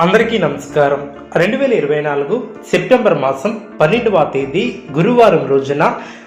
అందరికీ నమస్కారం. రెండు వేల ఇరవై నాలుగు సెప్టెంబర్ మాసం పన్నెండవ తేదీ గురువారం రోజున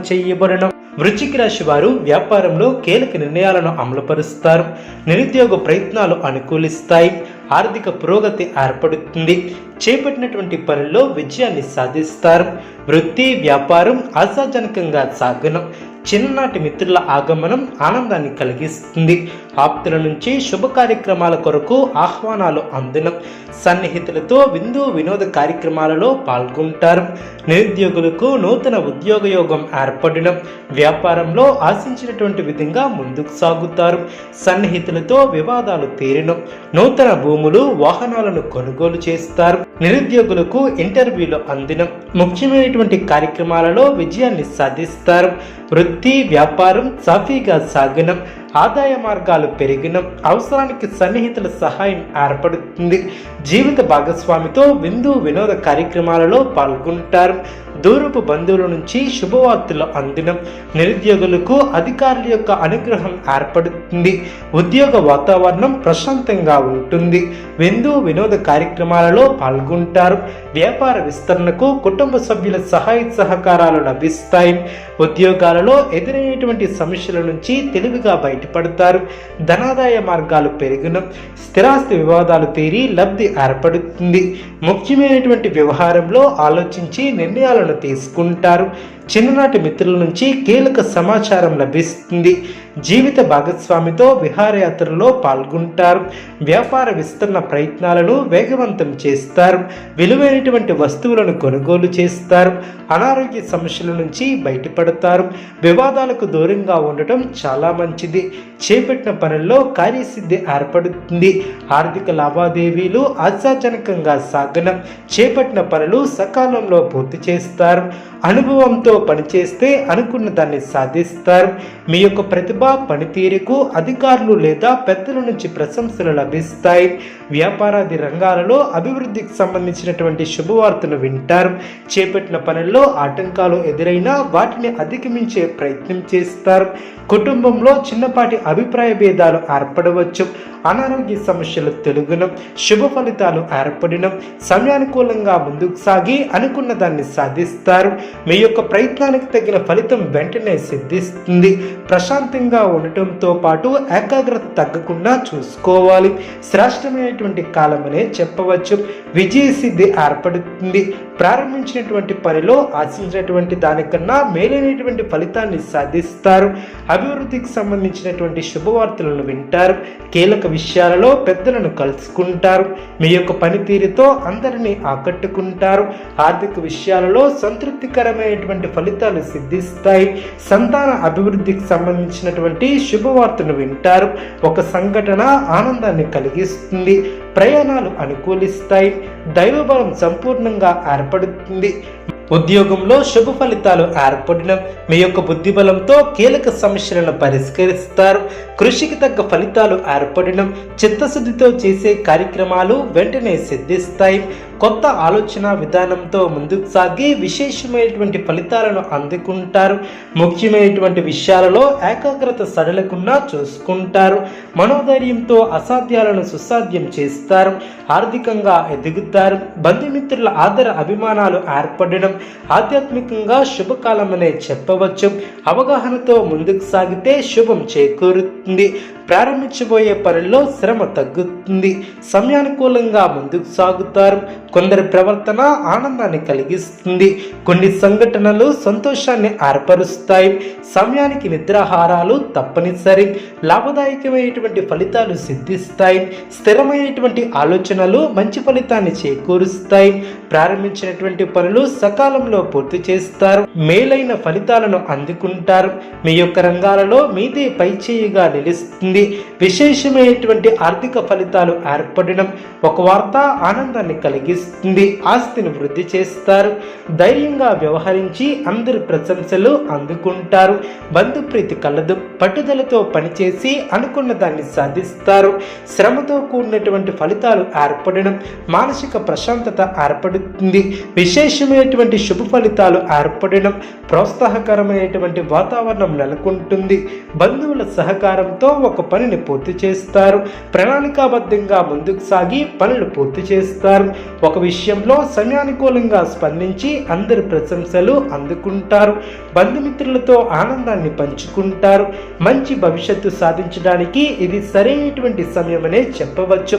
చేయబడిన. వృశ్చిక రాశి వారు వ్యాపారంలో కీలక నిర్ణయాలను అమలుపరుస్తారు. నిరుద్యోగ ప్రయత్నాలు అనుకూలిస్తాయి. ఆర్థిక పురోగతి ఏర్పడుతుంది. చేపట్టినటువంటి పనుల్లో విజయాన్ని సాధిస్తారు. వృత్తి వ్యాపారం ఆశాజనకంగా సాగనం. చిన్ననాటి మిత్రుల ఆగమనం ఆనందాన్ని కలిగిస్తుంది. ఆప్తుల నుంచి శుభ కార్యక్రమాల కొరకు ఆహ్వానాలు అందడం సన్నిహితులతో విందు వినోద కార్యక్రమాలలో పాల్గొంటారు. నిరుద్యోగులకు నూతన ఉద్యోగ యోగం ఏర్పడడం వ్యాపారంలో ఆశించినటువంటి విధంగా ముందుకు సాగుతారు. సన్నిహితులతో వివాదాలు తీరడం నూతన భూములు వాహనాలను కొనుగోలు చేస్తారు. నిరుద్యోగులకు ఇంటర్వ్యూలు అందినం. ముఖ్యమైనటువంటి కార్యక్రమాలలో విజయాన్ని సాధిస్తారు. వృత్తి వ్యాపారం సాఫీగా సాగనం. ఆదాయ మార్గాలు పెరిగిన. అవసరానికి సన్నిహితుల సహాయం ఏర్పడుతుంది. జీవిత భాగస్వామితో విందు వినోద కార్యక్రమాలలో పాల్గొంటారు. దూరపు బంధువుల నుంచి శుభవార్తలు అందినం. నిరుద్యోగులకు అధికారుల యొక్క అనుగ్రహం ఏర్పడుతుంది. ఉద్యోగ వాతావరణం ప్రశాంతంగా ఉంటుంది. విందు వినోద కార్యక్రమాలలో పాల్గొంటారు. వ్యాపార విస్తరణకు కుటుంబ సభ్యుల సహాయ సహకారాలు లభిస్తాయి. ఉద్యోగాలలో ఎదురైనటువంటి సమస్యల నుంచి తెలివిగా బయటపడతారు. ధనాదాయ మార్గాలు పెరిగిన స్థిరాస్తి వివాదాలు తీరి లబ్ధి ఏర్పడుతుంది. ముఖ్యమైనటువంటి వ్యవహారంలో ఆలోచించి నిర్ణయాలను తీసుకుంటారు. చిన్ననాటి మిత్రుల నుంచి కీలక సమాచారం లభిస్తుంది. జీవిత భాగస్వామితో విహారయాత్రలో పాల్గొంటారు. వ్యాపార విస్తరణ ప్రయత్నాలను వేగవంతం చేస్తారు. విలువైనటువంటి వస్తువులను కొనుగోలు చేస్తారు. అనారోగ్య సమస్యల నుంచి బయటపడతారు. వివాదాలకు దూరంగా ఉండటం చాలా మంచిది. చేపట్టిన పనుల్లో కార్యసిద్ధి ఏర్పడుతుంది. ఆర్థిక లావాదేవీలు ఆశాజనకంగా సాగనం. చేపట్టిన పనులు సకాలంలో పూర్తి చేస్తారు. అనుభవంతో పనిచేస్తే అనుకున్న దాన్ని సాధిస్తారు. మీ యొక్క ప్రతిభ పనితీరుకు అధికారులు లేదా పెద్దల నుంచి ప్రశంసలు లభిస్తాయి. వ్యాపారాది రంగాలలో అభివృద్ధికి సంబంధించినటువంటి శుభవార్తను వింటారు. చేపట్టిన పనుల్లో ఆటంకాలు ఎదురైనా వాటిని అధిగమించే ప్రయత్నం చేస్తారు. కుటుంబంలో చిన్నపాటి అభిప్రాయ భేదాలు ఏర్పడవచ్చు. అనారోగ్య సమస్యలు తెలుగును శుభ ఫలితాలు ఏర్పడిన సమయానుకూలంగా ముందుకు సాగి అనుకున్న దాన్ని సాధిస్తారు. మీ యొక్క ప్రయత్నానికి తగిన ఫలితం వెంటనే సిద్ధిస్తుంది. ప్రశాంతంగా ఉండటంతో పాటు ఏకాగ్రత తగ్గకుండా చూసుకోవాలి. శ్రేష్టమైనటువంటి కాలమనే చెప్పవచ్చు. విజయ సిద్ధి ఏర్పడుతుంది. ప్రారంభించినటువంటి పనిలో ఆశించినటువంటి దానికన్నా మేలైనటువంటి ఫలితాన్ని సాధిస్తారు. అభివృద్ధికి సంబంధించినటువంటి శుభవార్తలను వింటారు. కీలక విషయాలలో పెద్దలను కలుసుకుంటారు. మీ యొక్క పనితీరుతో అందరినీ ఆకట్టుకుంటారు. ఆర్థిక విషయాలలో సంతృప్తికరమైనటువంటి ఫలితాలు సిద్ధిస్తాయి. సంతాన అభివృద్ధికి సంబంధించినటువంటి శుభవార్తను వింటారు. ఒక సంఘటన ఆనందాన్ని కలిగిస్తుంది. ప్రయాణాలు అనుకూలిస్తాయి. దైవబలం సంపూర్ణంగా ఏర్పడుతుంది. ఉద్యోగంలో శుభ ఫలితాలు ఏర్పడిన మీ యొక్క బుద్ధిబలంతో కీలక సమస్యలను పరిష్కరిస్తారు. కృషికి తగ్గ ఫలితాలు ఏర్పడడం చిత్తశుద్ధితో చేసే కార్యక్రమాలు వెంటనే సిద్ధిస్తాయి. కొత్త ఆలోచన విధానంతో ముందుకు సాగి విశేషమైనటువంటి ఫలితాలను అందుకుంటారు. ముఖ్యమైనటువంటి విషయాలలో ఏకాగ్రత సడలకుండా చూసుకుంటారు. మనోధైర్యంతో అసాధ్యాలను సుసాధ్యం చేస్తారు. ఆర్థికంగా ఎదుగుతారు బంధుమిత్రుల ఆదర అభిమానాలు ఏర్పడడం ఆధ్యాత్మికంగా శుభకాలమనే చెప్పవచ్చు. అవగాహనతో ముందుకు సాగితే శుభం చేకూరుతుంది. ప్రారంభించబోయే పనుల్లో శ్రమ తగ్గుతుంది. సమయానుకూలంగా ముందుకు సాగుతారు. కొందరి ప్రవర్తన ఆనందాన్ని కలిగిస్తుంది. కొన్ని సంఘటనలు సంతోషాన్ని ఏర్పరుస్తాయి. సమయానికి నిద్రాహారాలు తప్పనిసరి. లాభదాయకమైనటువంటి ఫలితాలు సిద్ధిస్తాయి. స్థిరమైనటువంటి ఆలోచనలు మంచి ఫలితాన్ని చేకూరుస్తాయి. ప్రారంభించినటువంటి పనులు సకాలంలో పూర్తి చేస్తారు. మేలైన ఫలితాలను అందుకుంటారు. మీ యొక్క రంగాలలో మీదే పైచేయిగా నిలుస్తుంది. quindi విశేషమైనటువంటి ఆర్థిక ఫలితాలు ఏర్పడడం ఒక వార్త ఆనందాన్ని కలిగిస్తుంది ఆస్తిని వృద్ధి చేస్తారు ధైర్యంగా వ్యవహరించి అందరి ప్రశంసలు అందుకుంటారు బంధుప్రీతి కలదు పట్టుదలతో పనిచేసి అనుకున్న దాన్ని సాధిస్తారు. శ్రమతో కూడినటువంటి ఫలితాలు ఏర్పడడం మానసిక ప్రశాంతత ఏర్పడుతుంది. విశేషమైనటువంటి శుభ ఫలితాలు ఏర్పడడం ప్రోత్సాహకరమైనటువంటి వాతావరణం నెలకొంటుంది. బంధువుల సహకారంతో ఒక పనిని పూర్తి చేస్తారు. ప్రణాళికాబద్ధంగా ముందుకు సాగి పనులు పూర్తి చేస్తారు. ఒక విషయంలో సమయానుకూలంగా స్పందించి అందరి ప్రశంసలు అందుకుంటారు. బంధుమిత్రులతో ఆనందాన్ని పంచుకుంటారు. మంచి భవిష్యత్తు సాధించడానికి ఇది సరైనటువంటి సమయమనే చెప్పవచ్చు.